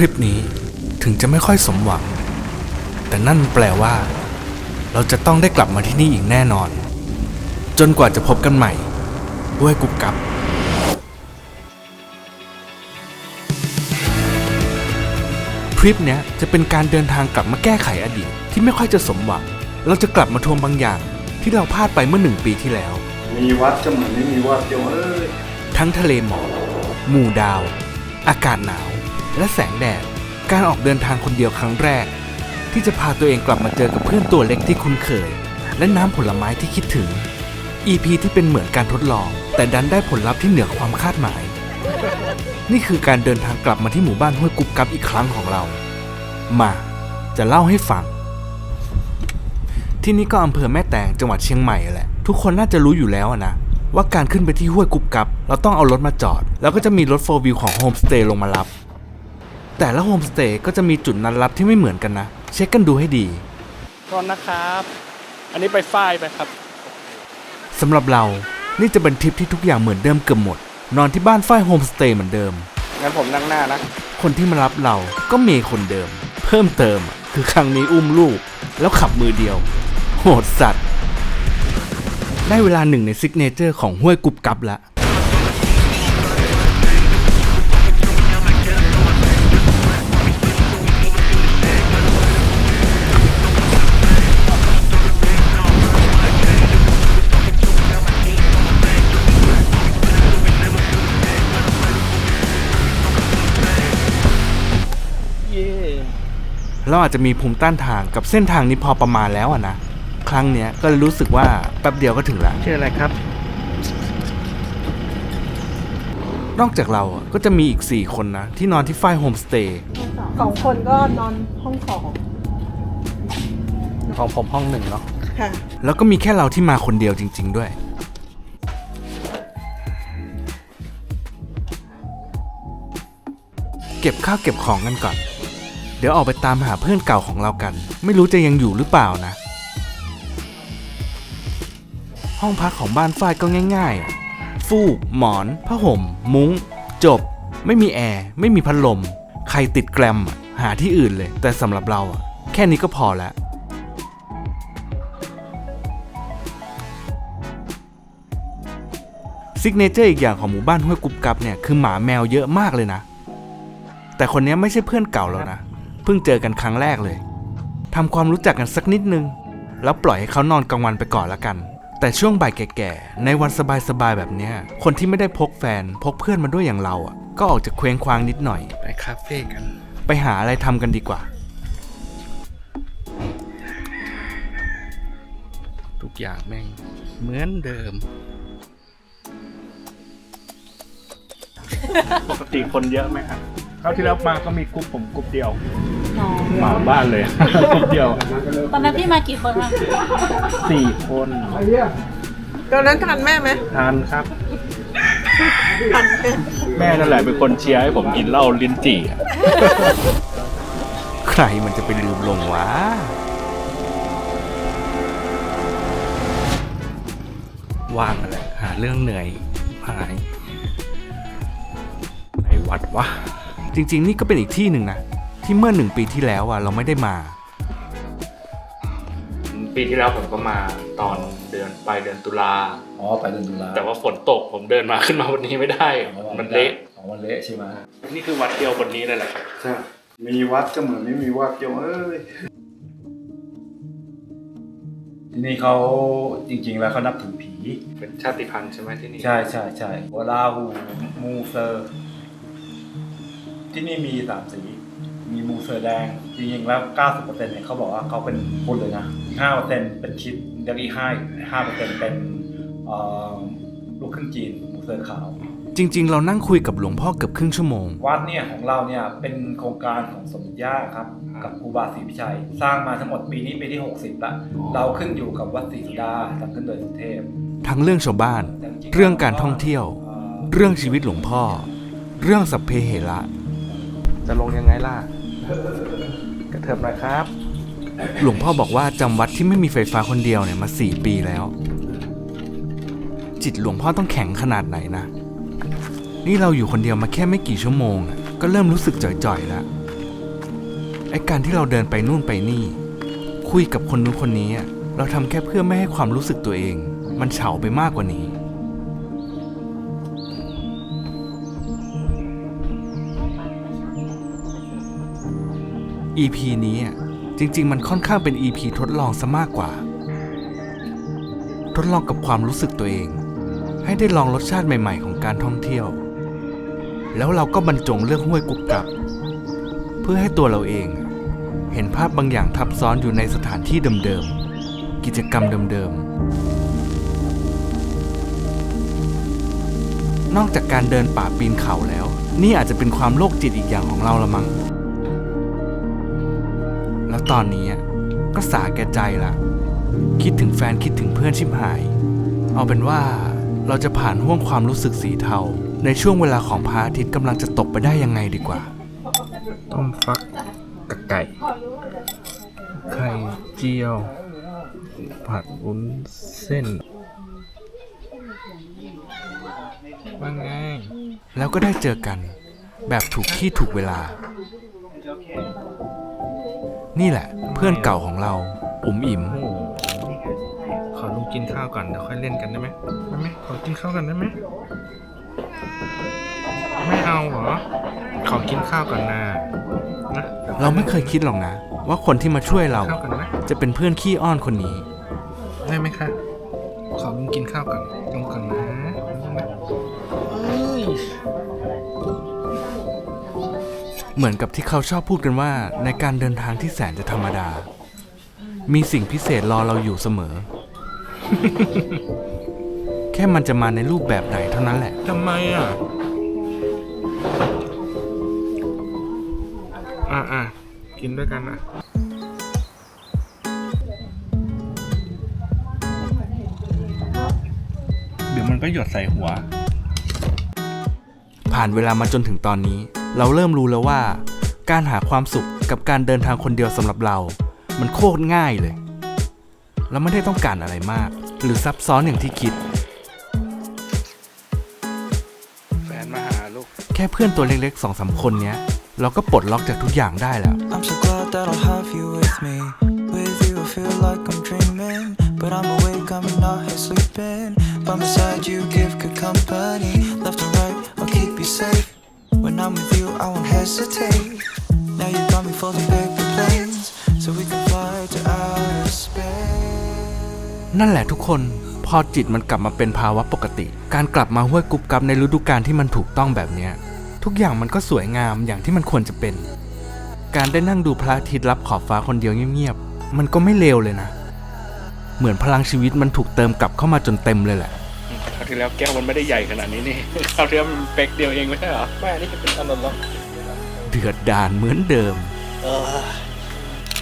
ทริปนี้ถึงจะไม่ค่อยสมหวัง แต่นั่นแปลว่า เราจะต้องได้กลับมาที่นี่อีกแน่นอน จนกว่าจะพบกันใหม่ ด้วยกุ๊กกับทริปเนี้ยจะเป็นการเดินทางกลับมาแก้ไขอดีตที่ไม่ค่อยจะสมหวัง เราจะกลับมาทวงบางอย่างที่เราพลาดไปเมื่อหนึ่งปีที่แล้ว มีวัดก็เหมือนไม่มีวัดโยมเอ้ยทั้งทะเลหมอกหมู่ดาว อากาศหนาว และแสงแดด การออกเดินทางคนเดียวครั้งแรก ที่จะพาตัวเองกลับมาเจอกับเพื่อนตัวเล็กที่คุ้นเคย และน้ำผลไม้ที่คิดถึง EP ที่เป็นเหมือนการทดลอง แต่ดันได้ผลลัพธ์ที่เหนือความคาดหมาย นี่คือการเดินทางกลับมาที่หมู่บ้านห้วยกุบกับอีกครั้งของเรา มาจะเล่าให้ฟัง ที่นี่ก็อำเภอแม่แตงจังหวัดเชียงใหม่แหละ ทุกคนน่าจะรู้อยู่แล้วนะว่าการขึ้นไปที่ห้วยกุบกับ เราต้องเอารถมาจอด แล้วก็จะมีรถโฟล์วิวของโฮมสเตย์ลงมารับ แต่ละโฮมสเตย์ก็จะมีจุดนัดรับที่ไม่เหมือนกันนะ เช็คกันดูให้ดีก่อนนะครับ อันนี้ไปฝ้ายไปครับสำหรับเรานี่จะเป็นทริปที่ทุกอย่างเหมือนเดิมเกือบหมด นอนที่บ้านฝ้ายโฮมสเตย์เหมือนเดิม งั้นผมนั่งหน้านะ คนที่มารับเราก็เมย์คนเดิม เพิ่มเติมอะคือครั้งนี้อุ้มลูก แล้วขับมือเดียว โหดสัตว์ ได้เวลาหนึ่งในซิกเนเจอร์ของห้วยกุบกับละ เราอาจจะมีภูมิต้านทานกับเส้นทางนี้พอประมาณแล้วอะนะ ครั้งเนี้ยก็เลยรู้สึกว่าแป๊บเดียวก็ถึงละชื่ออะไรครับ นอกจากเราอะก็จะมีอีก 4 คนนะ ที่นอนที่ฝ้ายโฮมสเตย์สองคนก็นอนห้องสองของผมห้องหนึ่งเนาะค่ะ แล้วก็มีแค่เราที่มาคนเดียวจริง ๆ ด้วย เก็บข้าวเก็บของกันก่อน เดี๋ยวออกไปตามหาเพื่อนเก่าของเรากัน ไม่รู้จะยังอยู่หรือเปล่านะ ห้องพักของบ้านฝ้ายก็ง่ายๆ ฟูกหมอน ผ้าห่ม มุ้ง จบ ไม่มีแอร์ ไม่มีพัดลม ใครติดแกรมหาที่อื่นเลย แต่สำหรับเราแค่นี้ก็พอแล้วซิกเนเจอร์อีกอย่างของหมู่บ้านห้วยกุบกับเนี่ยคือหมาแมวเยอะมากเลยนะ แต่คนนี้ไม่ใช่เพื่อนเก่าแล้วนะ เพิ่งเจอกันครั้งแรกเลยทำความรู้จักกันสักนิดนึง แล้วปล่อยให้เขานอนกลางวันไปก่อนละกัน แต่ช่วงบ่ายแก่ๆ ในวันสบายๆแบบเนี้ย คนที่ไม่ได้พกแฟนพกเพื่อนมาด้วยอย่างเราอะ ก็ออกจะเคว้งคว้างนิดหน่อย ไปคาเฟ่กัน ไปหาอะไรทำกันดีกว่า ทุกอย่างแม่งเหมือนเดิม ปกติคนเยอะไหมครับค ราวที่แล้วมาก็มีกรุ๊ปผมกรุ๊ปเดียวน้องมาบ้านเลยกรุ๊ปเดียวตอนนั้นพี่มากี่คนคะสี่คนตอนนั้นทันแม่ไหมทานครับ ทันเกินแม่นั่นแหละเป็นคนเชียร์ให้ผมกินเหล้าลิ้นจี่อะใครมันจะไปลืมลงวะ ว่างอะไรหาเรื่องเหนื่อยหาย ไหนวัดวะ จริงๆ นี่ก็เป็นอีกที่หนึ่งนะ ที่เมื่อหนึ่งปีที่แล้วอะเราไม่ได้มา ปีที่แล้วผมก็มาตอนเดือนปลายเดือนตุลา อ๋อไปเดือนตุลาแต่ว่าฝนตกผมเดินมาขึ้นมาวันนี้ไม่ได้ มันเละอ๋อมันเละใช่ไหมนี่คือวัดเดียววันนี้เลยแหละครับใช่มีวัดก็เหมือนไม่มีวัดโยมเอ้ยที่นี่เขาจริง ๆ แล้วเขานับถือผี เป็นชาติพันธุ์ใช่ไหมที่นี่ ใช่ใช่ใช่วลาหูมูเซอร์ ที่นี่มีสามสี มีมูเซอร์แดง จริงๆแล้ว 90%เนี่ยเขาบอกว่าเขาเป็นพุทธเลยนะอีก5%เป็นคริดแล้วอีก5 5%เป็นเอ่อลูกครึ่งจีนมูเซอร์ขาว จริง ๆ เรานั่งคุยกับหลวงพ่อเกือบครึ่งชั่วโมง วัดเนี่ยของเราเนี่ยเป็นโครงการของสมเด็จย่าครับกับครูบาศรีพิชัย สร้างมาทั้งหมดปีนี้ปีที่ 60ละเราขึ้นอยู่กับวัดศรีสุดาทำขึ้นโดยสุเทพ ทั้งเรื่องชาวบ้านแต่จๆเรื่องการท่องเที่ยวอ่าเรื่องชีวิตหลวงพ่อ เรื่องสัพเพเหระ จะลงยังไงล่ะ กระเถิบหน่อยครับ หลวงพ่อบอกว่าจำวัดที่ไม่มีไฟฟ้าคนเดียวเนี่ยมาสี่ปีแล้ว จิตหลวงพ่อต้องแข็งขนาดไหนนะ นี่เราอยู่คนเดียวมาแค่ไม่กี่ชั่วโมงอะก็เริ่มรู้สึกจ่อยๆแล้วไอ้การที่เราเดินไปนู่นไปนี่ คุยกับคนนู้นคนนี้อะเราทำแค่เพื่อไม่ให้ความรู้สึกตัวเอง มันเฉาไปมากกว่านี้ EP นี้จริง ๆ มันค่อนข้างเป็น EP ทดลองซะมากกว่า ทดลองกับความรู้สึกตัวเอง ให้ได้ลองรสชาติใหม่ ๆ ของการท่องเที่ยว แล้วเราก็บรรจงเรื่องห้วยกุบกับ เพื่อให้ตัวเราเอง เห็นภาพบางอย่างทับซ้อนอยู่ในสถานที่เดิมๆ กิจกรรมเดิมๆ นอกจากการเดินป่าปีนเขาแล้ว นี่อาจจะเป็นความโรคจิตอีกอย่างของเราละมั้งแล้ว ตอนนี้ก็สาแก่ใจละคิดถึงแฟนคิดถึงเพื่อนชิบหาย เอาเป็นว่าเราจะผ่านห่วงความรู้สึกสีเทา ในช่วงเวลาของพระอาทิตย์กำลังจะตกไปได้ยังไงดีกว่า ต้มฟักกับไก่ ไข่เจียว ผัดวุ้นเส้นว่าไงแล้วก็ได้เจอกัน แบบถูกที่ถูกเวลา นี่แหละ เพื่อนเก่าของเรา อุ๋มอิ๋มโอ้โหขอลุงกินข้าวก่อนเดี๋ยวค่อยเล่นกันได้ไหมได้ไหมขอกินข้าวก่อนได้ไหมไม่เอาเหรอ ขอกินข้าวก่อนนะนะดี๋ยวเราไม่เคยคิดหรอกนะ ว่าคนที่มาช่วยเรา ข้าวก่อนนะจะเป็นเพื่อนขี้อ้อนคนนี้ ได้ไหมคะขอลุงกินข้าวก่อนลุงก่อนนะเอ้ย เหมือนกับที่เขาชอบพูดกันว่า ในการเดินทางที่แสนจะธรรมดา มีสิ่งพิเศษรอเราอยู่เสมอ แค่มันจะมาในรูปแบบไหนเท่านั้นแหละ ทำไมอะ อะอะกินด้วยกันนะเดี๋ยวมันก็หยดใส่หัว ผ่านเวลามาจนถึงตอนนี้ เราเริ่มรู้แล้วว่า การหาความสุขกับการเดินทางคนเดียวสำหรับเรา มันโคตรง่ายเลย เราไม่ได้ต้องการอะไรมาก หรือซับซ้อนอย่างที่คิด แฟนมาหาลูก แค่เพื่อนตัวเล็กๆสองสามคนเนี้ย เราก็ปลดล็อกจากทุกอย่างได้แล้ว I'm so glad that I'll have you with me. With you, I feel like I'm dreaming. But I'm awake, I'm not here sleeping. By my side, you give good company. Hesitate. Now you got me folding paper planes. So we can fly to outer space. นั่นแหละทุกคนพอจิตมันกลับมาเป็นภาวะปกติ การกลับมาห้วยกุบกับในฤดูกาลที่มันถูกต้องแบบเนี้ย ทุกอย่างมันก็สวยงามอย่างที่มันควรจะเป็น การได้นั่งดูพระอาทิตย์รับขอบฟ้าคนเดียวเงียบๆ มันก็ไม่เลวเลยนะ เหมือนพลังชีวิตมันถูกเติมกลับเข้ามาจนเต็มเลยแหละคราวที่แล้วแก้วมันไม่ได้ใหญ่ขนาดนี้นี่คราวที่แล้วมันเป๊กเดียวเองไม่ใช่เหรอ ไม่อันนี้จะเป็นอันนั้นหรอเดือดดานเหมือนเดิม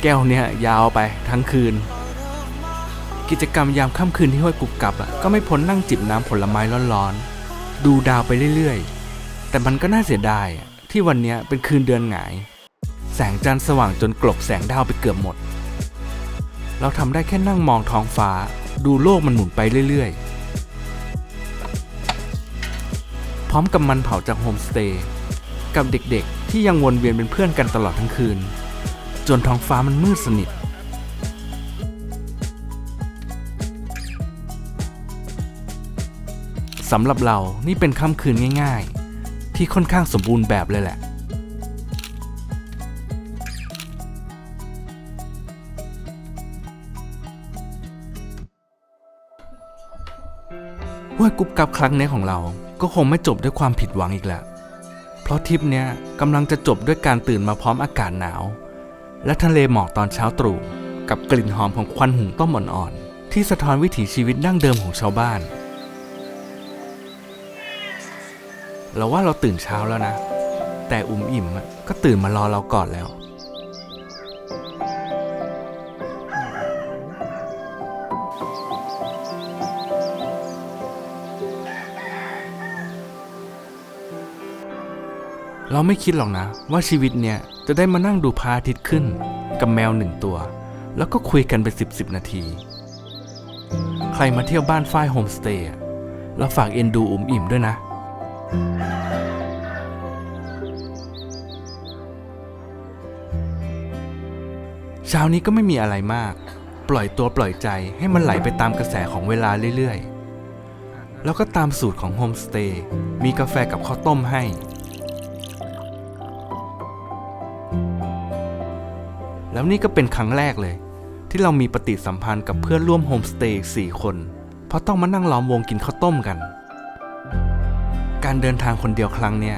แก้วเนี่ยยาวไปทั้งคืน กิจกรรมยามค่ำคืนที่ห้วยกุบกับอะก็ไม่พ้นนั่งจิบน้ำผลไม้ร้อนๆ ดูดาวไปเรื่อยๆ แต่มันก็น่าเสียดายอะที่วันเนี้ยเป็นคืนเดือนหงาย แสงจันทร์สว่างจนกลบแสงดาวไปเกือบหมด เราทำได้แค่นั่งมองท้องฟ้า ดูโลกมันหมุนไปเรื่อยๆ พร้อมกับมันเผาจากโฮมสเตย์ กับเด็กๆ ที่ยังวนเวียนเป็นเพื่อนกันตลอดทั้งคืน จนท้องฟ้ามันมืดสนิท สำหรับเรานี่เป็นค่ำคืนง่าย ๆ ที่ค่อนข้างสมบูรณ์แบบเลยแหละห้วยกุ๊บกับครั้งนี้ของเราก็คงไม่จบด้วยความผิดหวังอีกแล้ว เพราะทริปเนี้ยกำลังจะจบด้วยการตื่นมาพร้อมอากาศหนาว และทะเลหมอกตอนเช้าตรู่กับกลิ่นหอมของควันหุงต้มอ่อนๆที่สะท้อนวิถีชีวิตดั้งเดิมของชาวบ้าน เราว่าเราตื่นเช้าแล้วนะ แต่อุ่มอิ่มก็ตื่นมารอเราก่อนแล้ว เราไม่คิดหรอกนะ ว่าชีวิตเนี่ยจะได้มานั่งดูพระอาทิตย์ขึ้น กับแมวหนึ่งตัว แล้วก็คุยกันไปสิบสิบนาที ใครมาเที่ยวบ้านฝ้ายโฮมสเตย์เราฝากเอ็นดูอุ่มอิ่มด้วยนะเช้านี้ก็ไม่มีอะไรมาก ปล่อยตัวปล่อยใจให้มันไหลไปตามกระแสของเวลาเรื่อยๆ แล้วก็ตามสูตรของโฮมสเตย์มีกาแฟกับข้าวต้มให้ แล้วนี่ก็เป็นครั้งแรกเลย ที่เรามีปฏิสัมพันธ์กับเพื่อนร่วมโฮมสเตย์อีกสี่คน เพราะต้องมานั่งล้อมวงกินข้าวต้มกัน การเดินทางคนเดียวครั้งเนี้ย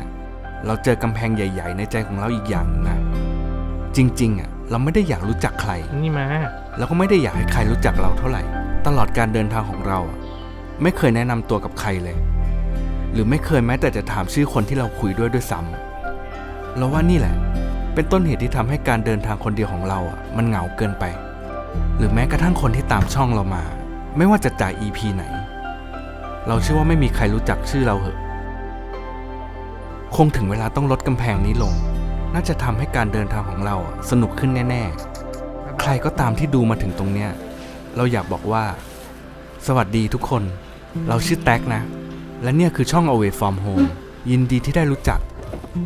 เราเจอกำแพงใหญ่ ๆ ในใจของเราอีกอย่างหนึงนะ จริงๆอะเราไม่ได้อยากรู้จักใคร นี่มาแล้วก็ไม่ได้อยากให้ใครรู้จักเราเท่าไหร่ ตลอดการเดินทางของเราอะไม่เคยแนะนำตัวกับใครเลย หรือไม่เคยแม้แต่จะถามชื่อคนที่เราคุยด้วยด้วยซ้ำเราว่านี่แหละ เป็นต้นเหตุที่ทำให้การเดินทางคนเดียวของเราอะมันเหงาเกินไป หรือแม้กระทั่งคนที่ตามช่องเรามา ไม่ว่าจะจ่าย EP ไหน เราเชื่อว่าไม่มีใครรู้จักชื่อเราเหอะ คงถึงเวลาต้องลดกำแพงนี้ลง น่าจะทำให้การเดินทางของเราสนุกขึ้นแน่ ๆ ใครก็ตามที่ดูมาถึงตรงเนี้ย เราอยากบอกว่า สวัสดีทุกคน เราชื่อแท็กนะ และเนี่ยคือช่อง Away from Home ยินดีที่ได้รู้จัก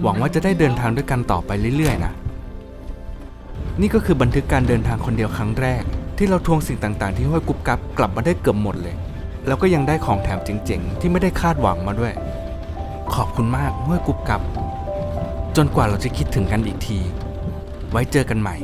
หวังว่าจะได้เดินทางด้วยกันต่อไปเรื่อยๆ นะ นี่ก็คือบันทึกการเดินทางคนเดียวครั้งแรก ที่เราทวงสิ่งต่างๆ ที่ห้วยกุ๊บกับกลับมาได้เกือบหมดเลย แล้วก็ยังได้ของแถมเจ๋งๆ ที่ไม่ได้คาดหวังมาด้วย ขอบคุณมากห้วยกุ๊บกับ จนกว่าเราจะคิดถึงกันอีกที ไว้เจอกันใหม่